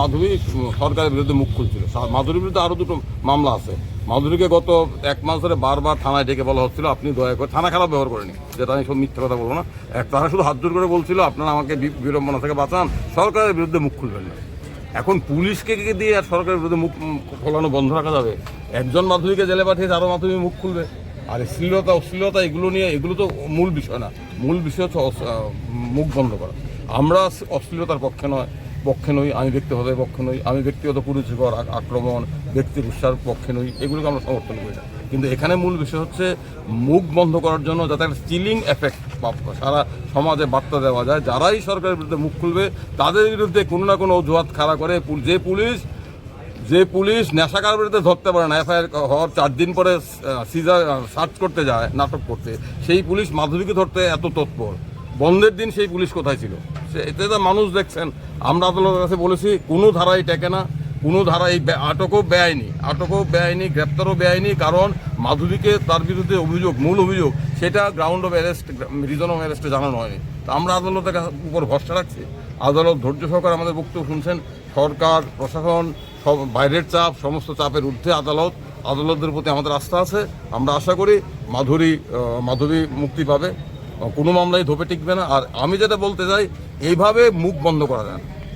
মাধুরী সরকারের বিরুদ্ধে মুখ খুলছিল। মাধুরীর বিরুদ্ধে আরও দুটো মামলা আছে। মাধুরীকে গত এক মাস ধরে বারবার থানায় ডেকে বলা হচ্ছিল, আপনি দয়া করে থানা খারাপ ব্যবহার করেনি। যেটা আমি সব মিথ্যা কথা বলব না। এক তারা শুধু হাত জোর করে বলছিল, আপনারা আমাকে বিড়ম্বনা থেকে বাঁচান। সরকারের বিরুদ্ধে মুখ খুলবেন না। এখন পুলিশকে দিয়ে আর সরকারের বিরুদ্ধে মুখ খোলানো বন্ধ রাখা যাবে? একজন মাধুরীকে জেলে পাঠিয়েছে আরও মাধুরী মুখ খুলবে। আর শ্লীলতা, অশ্লীলতা, এগুলো নিয়ে, এগুলো তো মূল বিষয় না। মূল বিষয় হচ্ছে মুখ বন্ধ করা। আমরা অশ্লীলতার পক্ষে নয়, পক্ষে নই, আমি ব্যক্তিগত পক্ষে নই। আমি ব্যক্তিগত আ- আক্রমণ ব্যক্তি উৎসার পক্ষে নই, এগুলোকে আমরা সমর্থন করি না। কিন্তু এখানে মূল বিষয় হচ্ছে মুখ বন্ধ করার জন্য যাতে একটা চিলিং এফেক্ট সারা সমাজে বার্তা দেওয়া যায়। যারাই সরকারের বিরুদ্ধে মুখ খুলবে, তাদের বিরুদ্ধে কোনো না কোনো অজুহাত খাড়া করে যে পুলিশ যে পুলিশ নেশাকার বিরুদ্ধে ধরতে পারে না, এফআইআর হওয়ার চার দিন পরে সিজার সার্চ করতে যায়, নাটক করতে, সেই পুলিশ মাধুরীকে ধরতে এত তৎপর। বন্ধের দিন সেই পুলিশ কোথায় ছিল? সে এতে মানুষ দেখছেন। আমরা আদালতের কাছে বলেছি, কোনো ধারাই টেকে না। কোনো ধারাই বে- আটকও বেআইনি আটকও বেআইনি, গ্রেপ্তারও বেআইনি, কারণ মাধুরীকে তার বিরুদ্ধে অভিযোগ, মূল অভিযোগ, সেটা ground of arrest reason of অ্যারেস্টে জানানো হয়নি। তা আমরা আদালতের উপর ভরসা রাখছি। আদালত ধৈর্য সহকারে আমাদের বক্তব্য শুনছেন। সরকার, প্রশাসন, সব বাইরের চাপ, সমস্ত চাপের ঊর্ধ্বে আদালত আদালতের প্রতি আমাদের আস্থা আছে। আমরা আশা করি মাধুরী মাধুরী মুক্তি পাবে। কোনো মামলায় ধোপে টিকবে না। আর আমি যেটা বলতে চাই, এইভাবে মুখ বন্ধ করা যায়।